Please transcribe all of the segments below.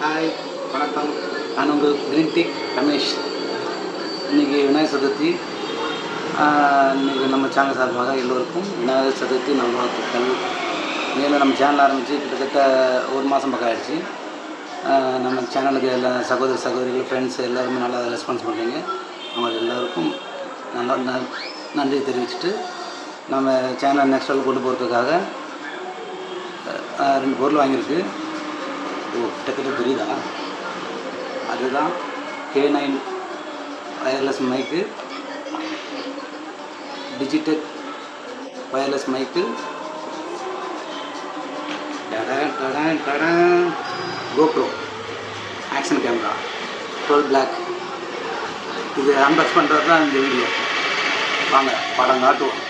Hi வணக்கம். நான் உங்கள் க்ரீன் டீ ரமேஷ். இன்றைக்கி விநாயகர் சதுர்த்தி. இன்றைக்கி இன்னைக்கு நம்ம சேனல் சார்பாக எல்லோருக்கும் விநாயகர் சதுர்த்தி நல்வாழ்த்துக்கள். மேலும் நம்ம சேனல் ஆரம்பித்து கிட்டத்தட்ட ஒரு மாதம் பக்கம் ஆகிடுச்சு நம்ம சேனலுக்கு எல்லா சகோதர சகோதரிகள் ஃப்ரெண்ட்ஸ் எல்லாருமே நல்லா ரெஸ்பான்ஸ் பண்ணுறீங்க அவங்களுக்கு எல்லாருக்கும் நல்லா ந- நன்றி தெரிவிச்சுட்டு நம்ம சேனல் நெக்ஸ்ட் லெவல் கொண்டு போகிறதுக்காக ரெண்டு பொருள் வாங்கியிருக்கு. ஓ கிட்டத்தட்ட புரியுதா? அதுதான் K nine wireless mic digital wireless mic GoPro action camera twelve black இது அன்பாக்ஸ் பண்ணுறது தான் இந்த வீடியோ வாங்க படம் காட்டுவோம்.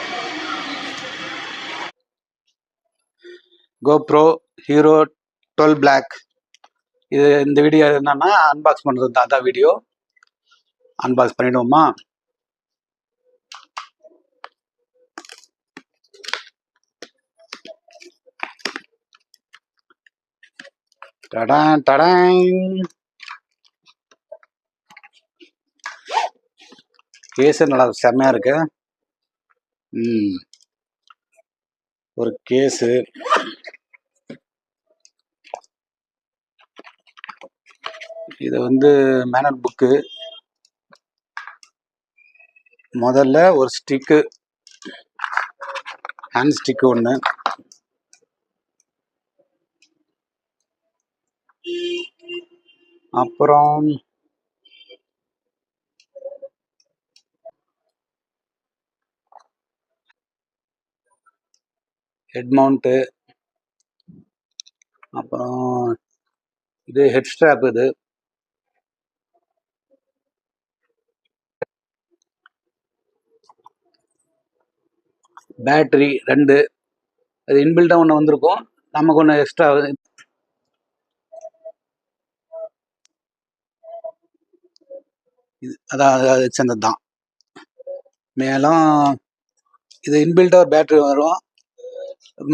கோப்ரோ ஹீரோ டுவெல் பிளாக் இது இந்த வீடியோ என்னன்னா அன்பாக்ஸ் பண்ணுறது தான் அதான் வீடியோ அன்பாக்ஸ் பண்ணிடுவோமா? டடான் டடான். கேஸு நல்லா செம்மையாக இருக்கு. ம். ஒரு கேஸு இது வந்து மேனர் புக்கு முதல்ல ஒரு ஸ்டிக்கு ஹேண்ட் ஸ்டிக்கு ஒன்று அப்புறம் ஹெட் மவுண்ட்டு அப்புறம் இது ஹெட் ஸ்ட்ராப் இது. பேட்டரி ரெண்டு. அது இன்பில்டாக ஒன்று வந்திருக்கும். நமக்கு ஒன்று எக்ஸ்ட்ரா இது அதான் அது சேர்ந்தது தான் மேலும் இது இன்பில்டாக ஒரு வரும்.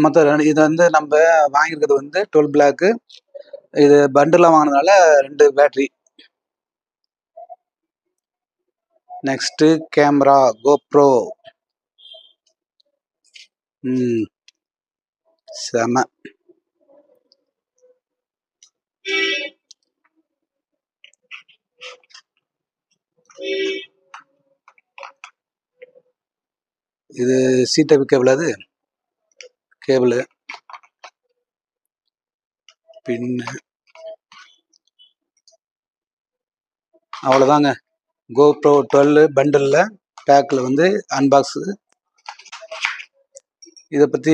மற்ற இது வந்து நம்ம வாங்கியிருக்கிறது வந்து டுவெல் பிளாக்கு இது பண்டிலாக வாங்கினதுனால ரெண்டு பேட்டரி நெக்ஸ்ட்டு கேமரா கோப்ரோ ம். செம. இது சி கேபிள் அது? கேபிள். பின்னு. அவ்வளோதாங்க கோப்ரோ டுவெல் பண்டலில் பேக்கில் வந்து அன்பாக்ஸு இதை பற்றி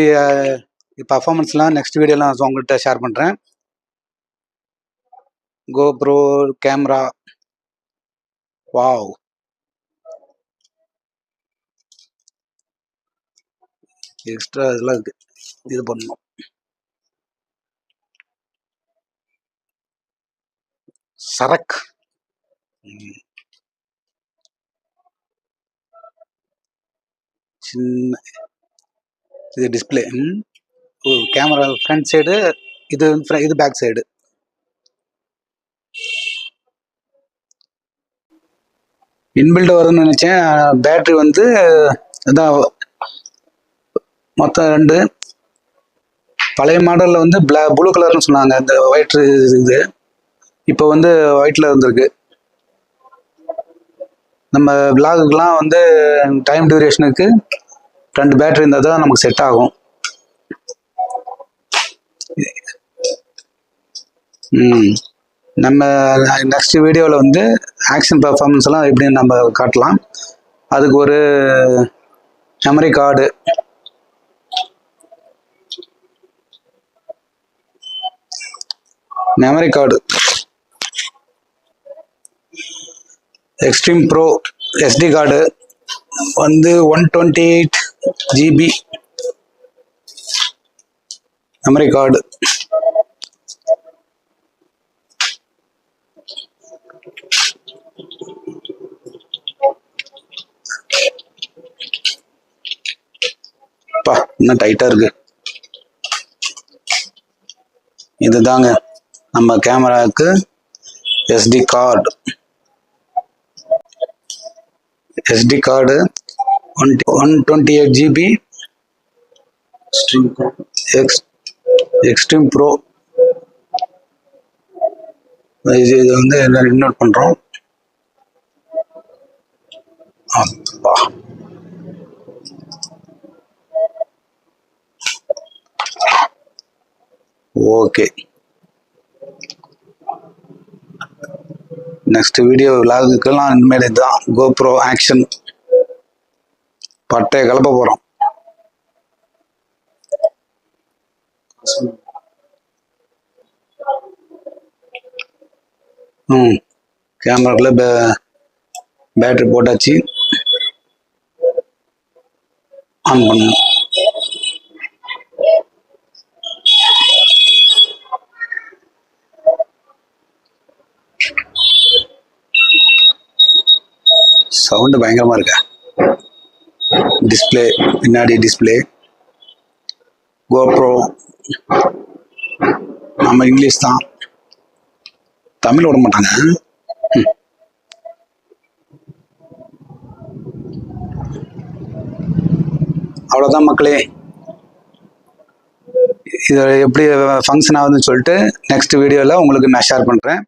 பர்ஃபார்மன்ஸ்லாம் நெக்ஸ்ட் வீடியோலாம் உங்கள்கிட்ட ஷேர் பண்ணுறேன் கோப்ரோ கேமரா வாவ் எக்ஸ்ட்ரா இதெல்லாம் இருக்கு. இது பண்ணணும். சரக். சின்ன இது டிஸ்பிளே கேமரா ஃப்ரண்ட் சைடு இது இது பேக் சைடு இன்பில்ட் வருதுன்னு நினச்சேன். பேட்ரி வந்து அதான் மொத்தம் ரெண்டு. பழைய மாடலில் வந்து பிளா ப்ளூ கலர்னு சொன்னாங்க இந்த ஒயிட் இது. இப்போ வந்து ஒயிட்டில் இருந்திருக்கு நம்ம விலாகுக்கெலாம் வந்து டைம் டியூரேஷனுக்கு ரெண்டு பேட்டரி இருந்தால் தான் நமக்கு செட் ஆகும். ம். நம்ம நெக்ஸ்ட் வீடியோவில் வந்து ஆக்ஷன் பர்ஃபார்மன்ஸ் எல்லாம் எப்படின்னு நம்ம காட்டலாம். அதுக்கு ஒரு memory card memory card extreme pro SD card வந்து one twenty eight GB. Memory card பா இன்னும் டைட்டா இருக்கு. இதுதாங்க நம்ம கேமராவுக்கு SD card SD card one one twenty eight GB stream code X extreme pro இது இது வந்து இன்னோட் பண்ணுறோம் அப்பா. ஓகே நெக்ஸ்ட் வீடியோ விலாகுக்கெல்லாம் இனிமேல் இதுதான். கோப்ரோ ஆக்ஷன் பட்டைய கிளப்ப போறோம். ம் கேமராக்குள்ள பேட்டரி போட்டாச்சு. ஆன் பண்ணணும் சவுண்டு பயங்கரமா இருக்கா? டிஸ்ப்ளே பின்னாடி டிஸ்ப்ளே கோப்ரோ நம்ம இங்கிலீஷ் தான். தமிழ் விட மாட்டாங்க. ம். அவ்வளோதான் மக்களே. இது எப்படி ஃபங்க்ஷன் ஆகுதுன்னு சொல்லிட்டு நெக்ஸ்ட் வீடியோவில் உங்களுக்கு நான் ஷேர் பண்ணுறேன்